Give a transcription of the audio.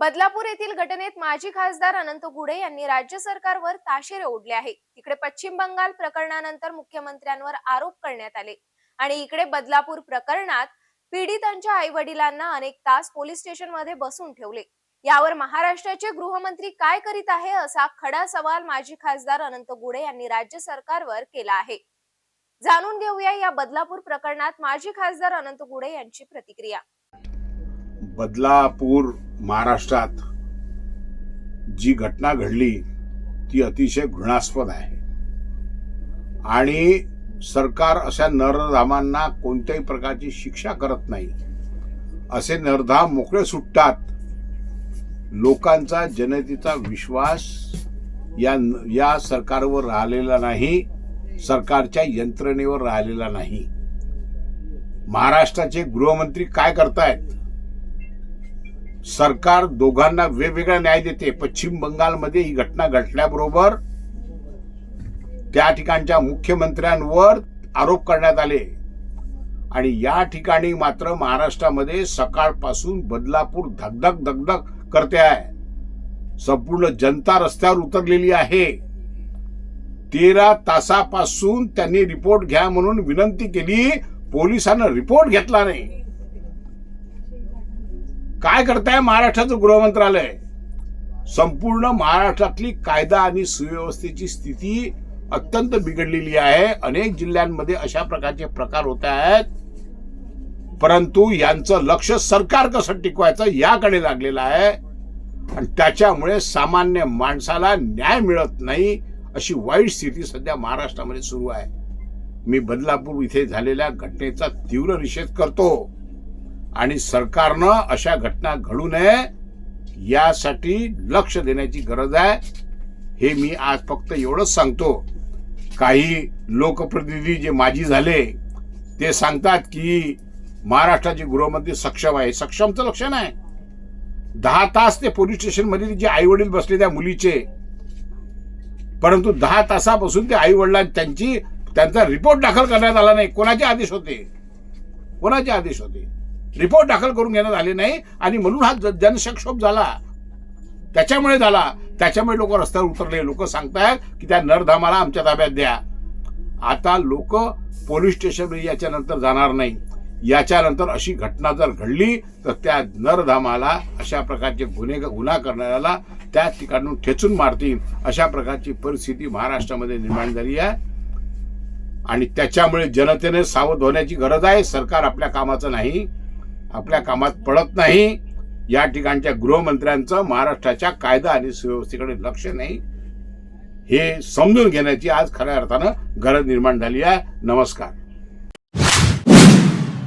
बदलापूर येथील घटनेत माजी खासदार अनंत गुढे यांनी राज्य सरकारवर ताशेरे ओढले आहे तिकडे पश्चिम बंगाल प्रकरणानंतर मुख्यमंत्र्यांवर आरोप करण्यात आले. आणि इकडे बदलापूर प्रकरणात पीडितांच्या आई वडिलांना अनेक तास पोलीस स्टेशनमध्ये बसून ठेवले. यावर महाराष्ट्राचे गृहमंत्री काय करीत आहे असा खडा सवाल माजी खासदार अनंत गुढे यांनी राज्य सरकारवर केला आहे. जाणून घेऊया या बदलापूर प्रकरणात माजी खासदार अनंत गुढे यांची प्रतिक्रिया. बदलापूर महाराष्ट्रात जी घटना घडली ती अतिशय घृणास्पद आहे. आणि सरकार अशा नरधामांना कोणत्याही प्रकारची शिक्षा करत नाही. असे नरधाम मोकळे सुटतात. लोकांचा जनतेचा विश्वास या या सरकारवर राहिलेला नाही सरकारच्या यंत्रणेवर राहिलेला नाही. महाराष्ट्राचे गृहमंत्री काय करतायत? सरकार दोघांना वेगवेगळा न्याय देते. पश्चिम बंगालमध्ये ही घटना घडल्याबरोबर त्या ठिकाणच्या मुख्यमंत्र्यांवर आरोप करण्यात आले. आणि या ठिकाणी मात्र महाराष्ट्रामध्ये सकाळपासून बदलापूर धगधग धगधग करते आहे. संपूर्ण जनता रस्त्यावर उतरलेली आहे. तेरा तासापासून त्यांनी रिपोर्ट घ्या म्हणून विनंती केली. पोलिसांना रिपोर्ट घेतला नाही. काय करताय? महाराष्ट्राचं गृहमंत्रालय. संपूर्ण महाराष्ट्रातली कायदा आणि सुव्यवस्थेची स्थिती अत्यंत बिघडलेली आहे. अनेक जिल्ह्यांमध्ये अशा प्रकारचे प्रकार होत आहेत. परंतु यांचं लक्ष सरकार कसं टिकवायचं याकडे लागलेलं आहे. आणि त्याच्यामुळे सामान्य माणसाला न्याय मिळत नाही अशी वाईट स्थिती सध्या महाराष्ट्रामध्ये सुरू आहे. मी बदलापूर इथे झालेल्या घटनेचा तीव्र निषेध करतो. आणि सरकारनं अशा घटना घडू नये यासाठी लक्ष देण्याची गरज आहे. हे मी आज फक्त एवढंच सांगतो. काही लोकप्रतिनिधी जे माजी झाले ते सांगतात की महाराष्ट्राचे गृहमंत्री सक्षम आहे. सक्षमचं लक्ष नाही दहा तास ते पोलीस स्टेशनमध्ये जे आई वडील बसले त्या मुलीचे. परंतु दहा तासापासून ते आई वडिलां त्यांची त्यांचा रिपोर्ट दाखल करण्यात आला नाही. कोणाचे आदेश होते? कोणाचे आदेश होते? रिपोर्ट दाखल करून घेण्यात आले नाही आणि म्हणून हा ज- जनसक्षोभ झाला. त्याच्यामुळे झाला. त्याच्यामुळे लोक रस्त्यावर उतरले. लोक सांगतायत की त्या नरधामाला आमच्या ताब्यात द्या. आता लोक पोलीस स्टेशन याच्यानंतर जाणार नाही. याच्यानंतर अशी घटना जर घडली तर त्या नरधामाला अशा प्रकारचे गुन्हे गुन्हा करणाऱ्याला त्या ठिकाणून ठेचून मारतील. अशा प्रकारची परिस्थिती महाराष्ट्रामध्ये निर्माण झाली आहे. आणि त्याच्यामुळे जनतेने सावध होण्याची गरज आहे. सरकार आपल्या कामाचं नाही. आपल्या कामात पडत नाही. या ठिकाणच्या गृहमंत्र्यांचं महाराष्ट्राच्या कायदा आणि सुव्यवस्थेकडे लक्ष नाही. हे समजून घेण्याची आज खऱ्या अर्थानं गरज निर्माण झाली आहे. नमस्कार.